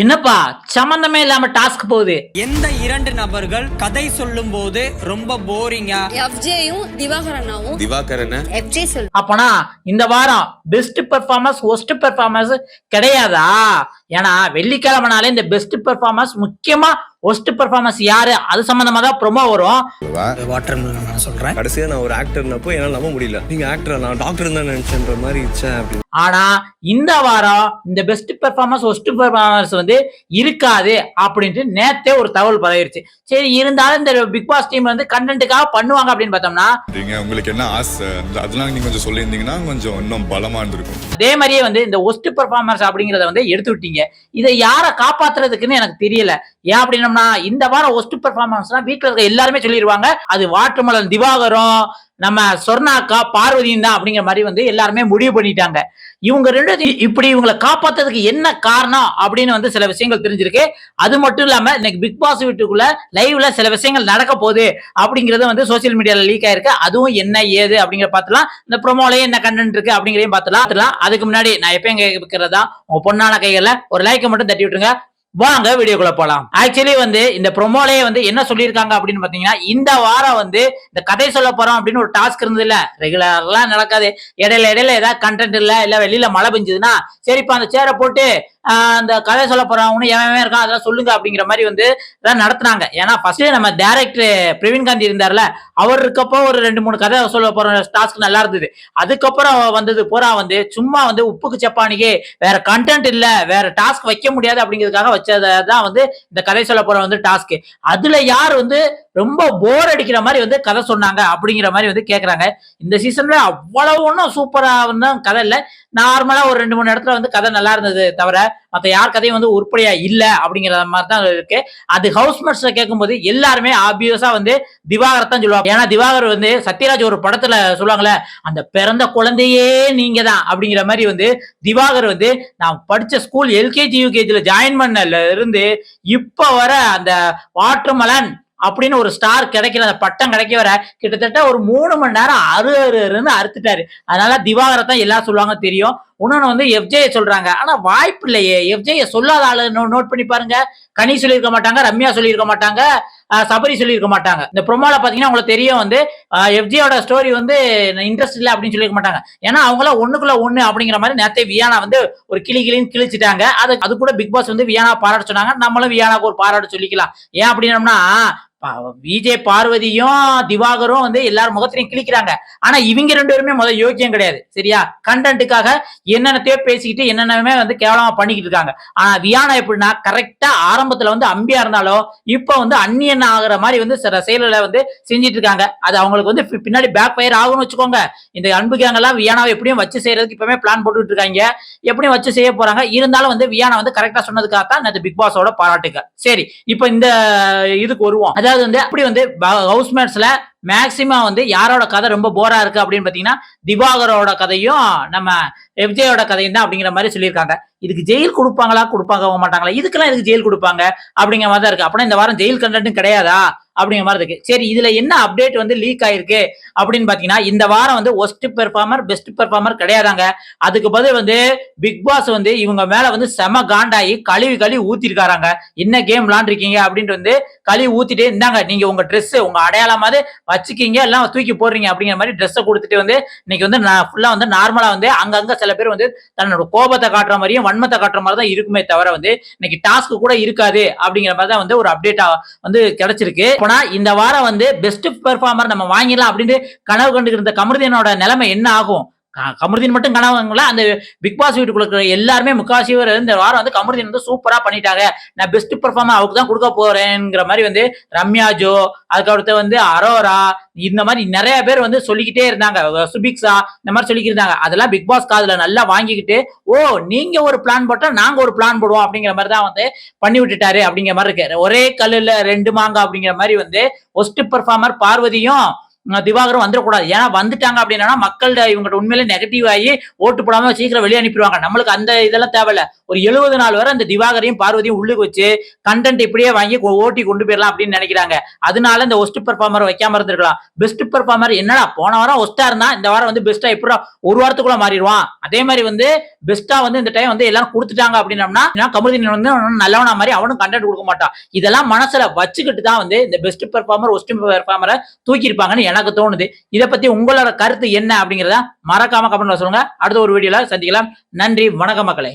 என்னப்பா சம்பந்தமே இல்லாம டாஸ்க் போகுது. எந்த இரண்டு நபர்கள் கதை சொல்லும் போது ரொம்ப போரிங்கா எஃப்ஜேயும் திவாகரனாவும் திவாகரன? எஃப்ஜே சொல் அப்பனா இந்த வாரம் பெஸ்ட் பெர்ஃபார்மன்ஸ் ஒஸ்ட் பெர்ஃபார்மன்ஸ் கிடையாதா? ஏன்னா வெள்ளிக்கிழமைனாலே இந்த பெஸ்ட் பெர்ஃபார்மன்ஸ் முக்கியமா ஒஸ்ட் பெர்ஃபார்மன்ஸ் யாரு? அது சம்பந்தமா தான் ப்ரொமோ வரும். வாட்டர் நான் சொல்றேன். கடைசியா நான் ஒரு ஆக்டர்னப்போ என்னால நம்ப முடியல. நீங்க ஆக்டர் நான் டாக்டர் தான் நினைச்சேன்ற மாதிரி இருச்சேன் அப்படி. ஆனா இந்த வாரம் இந்த பெஸ்ட் பெர்ஃபார்மன்ஸ் ஒஸ்ட் பெர்ஃபார்மன்ஸ் வந்து இருக்காது அப்படின்ட்டு நேத்தே ஒரு தகவல் பரவிருச்சு. சரி இருந்தாலும் இந்த பிக் பாஸ் டீம் வந்து கண்டென்ட்டுக்காக பண்ணுவாங்க அப்படின்னு பார்த்தோம்னா நீங்க உங்களுக்கு என்ன ஆசை? அதெல்லாம் நீங்க கொஞ்சம் சொல்லியிருந்தீங்கன்னா கொஞ்சம் இன்னும் பலமா இருந்திருக்கும். அதே மாதிரியே வந்து இந்த ஒஸ்ட் பெர்ஃபார்மன்ஸ் அப்படிங்கறத வந்து எடுத்து விட்டீங்க. இதை யாரை காப்பாத்துறதுக்குன்னு எனக்கு தெரியல. ஏன் அப்படின்னம்னா இந்த வாரம் ஒஸ்ட் பெர்ஃபார்மன்ஸ்னா வீட்டில் இருக்க எல்லாருமே சொல்லிடுவாங்க அது வாட்டர்மலன் திவாகரம் நம்ம சொர்ணாக்கா பார்வதியும் தான் அப்படிங்கிற மாதிரி வந்து எல்லாருமே முடிவு பண்ணிட்டாங்க. இவங்க ரெண்டு இப்படி இவங்களை காப்பாத்துறதுக்கு என்ன காரணம் அப்படின்னு வந்து சில விஷயங்கள் தெரிஞ்சிருக்கு. அது மட்டும் இல்லாம இன்னைக்கு பிக் பாஸ் வீட்டுக்குள்ள லைவ்ல சில விஷயங்கள் நடக்க போகுது அப்படிங்கறது வந்து சோசியல் மீடியால லீக் ஆயிருக்கு. அதுவும் என்ன ஏது அப்படிங்கிற பார்த்துலாம் இந்த ப்ரோமோலயே என்ன கண்டென்ட் இருக்கு அப்படிங்கறதையும் பார்த்துலாம் அதுக்கு முன்னாடி நான் எப்பயும் கேட்கறதா உங்க பொண்ணான கைகள்ல ஒரு லைக்கை மட்டும் தட்டி விட்டுருங்க. வாங்க வீடியோக்குள்ள போலாம். ஆக்சுவலி வந்து இந்த ப்ரொமோலயே வந்து என்ன சொல்லியிருக்காங்க அப்படின்னு பாத்தீங்கன்னா இந்த வாரம் வந்து இந்த கதை சொல்ல போறோம் அப்படின்னு ஒரு டாஸ்க் இருந்தது இல்ல ரெகுலர்லாம் நடக்காது. இடையில இடையில ஏதாவது கண்டென்ட் இல்ல இல்ல வெளியில மழை பெஞ்சதுன்னா சரிப்பா அந்த சேரை போட்டு அந்த கதை சொல்ல போறவனு எவன் இருக்கான் அதெல்லாம் சொல்லுங்க அப்படிங்கிற மாதிரி வந்து இதெல்லாம் நடத்துனாங்க. ஏன்னா ஃபர்ஸ்ட் நம்ம டேரக்டர் பிரவீன் காந்தி இருந்தார்ல அவர் இருக்கப்போ ஒரு ரெண்டு மூணு கதை சொல்ல போற டாஸ்க் நல்லா இருந்தது. அதுக்கப்புறம் வந்தது பூரா வந்து சும்மா வந்து உப்புக்கு சப்பானிக்கு வேற கண்டென்ட் இல்ல வேற டாஸ்க் வைக்க முடியாது அப்படிங்கிறதுக்காக வச்சதான் வந்து இந்த கதை சொல்ல போற வந்து டாஸ்க் அதுல யார் வந்து ரொம்ப போர் அடிக்கிற மாதிரி வந்து கதை சொன்னாங்க அப்படிங்கிற மாதிரி வந்து கேட்குறாங்க இந்த சீசன்ல அவ்வளவு ஒன்றும் சூப்பராக வந்து கதை இல்லை. நார்மலாக ஒரு ரெண்டு மூணு இடத்துல வந்து கதை நல்லா இருந்தது தவிர மற்ற யார் கதையும் வந்து உருப்படியா இல்லை அப்படிங்கிற மாதிரி தான் இருக்கு. அது ஹவுஸ் மேட்ஸ்ல கேட்கும்போது எல்லாருமே ஆப்வியஸா வந்து திவாகர் தான் சொல்லுவாங்க. ஏன்னா திவாகர் வந்து சத்யராஜ் ஒரு படத்துல சொல்லுவாங்களே அந்த பிறந்த குழந்தையே நீங்க தான் அப்படிங்கிற மாதிரி வந்து திவாகர் வந்து நான் படிச்ச ஸ்கூல் எல்கேஜி யூகேஜியில் ஜாயின் பண்ணல இருந்து இப்போ வர அந்த வாட்டர்மலன் அப்படின்னு ஒரு ஸ்டார் கிடைக்கிற அந்த பட்டம் கிடைக்க வர கிட்டத்தட்ட ஒரு மூணு மணி நேரம் அரு அரு அருன்னு அறுத்துட்டாரு. அதனால திவாகரத்தான் எல்லாம் சொல்லுவாங்க தெரியும். இன்னொன்னு வந்து எஃப்ஜேயை சொல்றாங்க. ஆனா வாய்ப்பு இல்லையே. எஃப்ஜே சொல்லாத ஆளு நோட் பண்ணி பாருங்க. கனி சொல்லியிருக்க மாட்டாங்க ரம்யா சொல்லியிருக்க மாட்டாங்க சபரி சொல்லியிருக்க மாட்டாங்க. இந்த ப்ரொமோல பாத்தீங்கன்னா உங்களுக்கு தெரியும் வந்து எஃப்ஜியோட ஸ்டோரி வந்து இன்ட்ரெஸ்ட் இல்லை அப்படின்னு சொல்லியிருக்க மாட்டாங்க. ஏன்னா அவங்கள ஒண்ணுக்குள்ள ஒண்ணு அப்படிங்கிற மாதிரி நேரத்தை வியானா வந்து ஒரு கிளி கிளின்னு கிழிச்சிட்டாங்க. அது அது கூட பிக் பாஸ் வந்து வியானா பாராட்ட சொன்னாங்க. நம்மளும் வியானாக்கு ஒரு பாராட்டு சொல்லிக்கலாம். ஏன் அப்படின்னம்னா விஜய் பார்வதியும் திவாகரும் வந்து எல்லாரும் முகத்திலையும் கிழிக்கிறாங்க. ஆனா இவங்க ரெண்டு பேருமே முதல் யோக்கியம் கிடையாது. சரியா? கண்டென்ட்டுக்காக என்னென்னத்தையோ பேசிக்கிட்டு என்னென்னமே வந்து கேவலமா பண்ணிக்கிட்டு இருக்காங்க. ஆனா வியானா எப்படின்னா கரெக்டா ஆரம்பத்துல வந்து அம்பியா இருந்தாலும் இப்ப வந்து அந்நியன் ஆகிற மாதிரி வந்து சில செயல்களை வந்து செஞ்சிட்டு இருக்காங்க. அது அவங்களுக்கு வந்து பின்னாடி பேக் ஃபயர் ஆகும்னு வச்சுக்கோங்க. இந்த அன்பு கேங்கெல்லாம் வியானாவை எப்படியும் வச்சு செய்யறதுக்கு இப்பவுமே பிளான் போட்டுட்டு இருக்காங்க. எப்படியும் வச்சு செய்ய போறாங்க. இருந்தாலும் வந்து வியானா வந்து கரெக்டா சொன்னதுக்காக தான் பிக் பாஸோட பாராட்டுக்க சரி இப்போ இந்த இதுக்கு வருவோம். அதாவது வந்து அப்படி வந்து ஹவுஸ்மேட்ஸ்ல மேக்சிமம் வந்து யாரோட கதை ரொம்ப போரா இருக்கு அப்படின்னு பாத்தீங்கன்னா திவாகரோட கதையும் நம்ம எஃப்ஜேயோட கதையும் தான் அப்படிங்கிற மாதிரி சொல்லியிருக்காங்க. இதுக்கு ஜெயில் கொடுப்பாங்களா? கொடுப்பாங்க மாட்டாங்களா? இதுக்கெல்லாம் இதுக்கு ஜெயில் கொடுப்பாங்க? அப்படிங்கிற மாதிரி தான் இருக்கு. அப்படின்னா இந்த வாரம் ஜெயில் கண்டென்ட்டும் கிடையாதா? அப்படிங்கிற மாதிரி இருக்கு. சரி இதுல என்ன அப்டேட் வந்து லீக் ஆயிருக்கு? அப்படின்னு பாத்தீங்கன்னா இந்த வாரம் வந்து ஒஸ்ட் பெர்ஃபார்மர் பெஸ்ட் பெர்ஃபார்மர் கிடையாதாங்க. அதுக்கு பதில் வந்து பிக் பாஸ் வந்து இவங்க மேல வந்து செம காண்டாயி கழுவி கழுவி ஊத்திருக்காராங்க. என்ன கேம் விளாண்டுருக்கீங்க? அப்படின்ட்டு வந்து கழுவி ஊத்திட்டே இருந்தாங்க. நீங்க உங்க ட்ரெஸ் உங்க அடையாளமாவது வச்சுக்கீங்க. எல்லாம் தூக்கி போடுறீங்க அப்படிங்கிற மாதிரி ட்ரெஸ்ஸை கொடுத்துட்டு வந்து இன்னைக்கு வந்து நான் ஃபுல்லா வந்து நார்மலா வந்து அங்கங்க சில பேர் வந்து தன்னோட கோபத்தை காட்டுற மாதிரியும் வன்மத்தை காட்டுற மாதிரி தான் இருக்குமே தவிர வந்து இன்னைக்கு டாஸ்க் கூட இருக்காது அப்படிங்கிற மாதிரி தான் வந்து ஒரு அப்டேட்டா வந்து கிடைச்சிருக்கு. ஆனா இந்த வாரம் வந்து பெஸ்ட் பெர்ஃபார்மர் நம்ம வாங்கிடலாம் அப்படின்னு கனவு கண்டுகிட்டு இருந்த கமருதீனோட நிலைமை என்ன ஆகும்? கமருதீன் மட்டும் கனவுங்களா அந்த பிக் பாஸ் வீட்டுக்குள்ள இருக்கிற எல்லாருமே முக்காசி பேர் இந்த வாரம் வந்து கமருதீன் வந்து சூப்பரா பண்ணிட்டாங்க. நான் பெஸ்ட் பெர்ஃபார்மர் அவருக்கு தான் கொடுக்க போறேங்கிற மாதிரி வந்து ரம்யா ஜோ அதுக்கடுத்து வந்து அரோரா இந்த மாதிரி நிறைய பேர் வந்து சொல்லிக்கிட்டே இருந்தாங்க. சுபிக்ஸா இந்த மாதிரி சொல்லிக்கிட்டு இருந்தாங்க அதெல்லாம் பிக் பாஸ் காதுல நல்லா வாங்கிக்கிட்டு ஓ நீங்க ஒரு பிளான் போட்டா நாங்க ஒரு பிளான் போடுவோம் அப்படிங்கிற மாதிரி தான் வந்து பண்ணி விட்டுட்டாரு அப்படிங்கிற மாதிரி இருக்கு. ஒரே கல்லுல ரெண்டு மாங்க அப்படிங்கிற மாதிரி வந்து ஒஸ்ட் பெர்ஃபார்மர் பார்வதியும் திவாகரும் வந்துடக்கூடாது. ஏன்னா வந்துட்டாங்க அப்படின்னா மக்கள்கிட்ட இவங்ககிட்ட உண்மையிலே நெகட்டிவ் ஆகி ஓட்டு போடாம சீக்கிரம் வெளியே அனுப்பிடுவாங்க. நம்மளுக்கு அந்த இதெல்லாம் தேவையில்ல. ஒரு எழுபது நாள் வரை அந்த திவாகரையும் பார்வதியும் உள்ளுக்கு வச்சு கண்டென்ட் இப்படியே வாங்கி கொ- ஓட்டி கொண்டு போயிடலாம் அப்படின்னு நினைக்கிறாங்க. அதனால இந்த ஒஸ்ட் பெர்ஃபார்மர் வைக்காம இருந்திருக்கலாம். பெஸ்ட் பெர்ஃபார்மர் என்னடா போன வாரம் ஒஸ்டா இருந்தா இந்த வாரம் வந்து பெஸ்டா எப்படி ஒரு வாரத்துக்குள்ள மாறிடுவான். அதே மாதிரி வந்து பெஸ்டா வந்து இந்த டைம் வந்து எல்லாரும் கொடுத்துட்டாங்க அப்படின்னம்னா கமருதீன் வந்து நல்லவனா மாதிரி அவனும் கண்டென்ட் கொடுக்க மாட்டான். இதெல்லாம் மனசுல வச்சுக்கிட்டு தான் வந்து இந்த பெஸ்ட் பெர்ஃபார்மர் ஒஸ்ட் பெர்ஃபார்மரை தூக்கி இருப்பாங்கன்னு எனக்கு தோணுது. இதை பத்தி உங்களோட கருத்து என்ன அப்படிங்கறத மறக்காம கமெண்ட்ல சொல்லுங்க. அடுத்த ஒரு வீடியோல சந்திக்கலாம். நன்றி வணக்கம் மக்களே.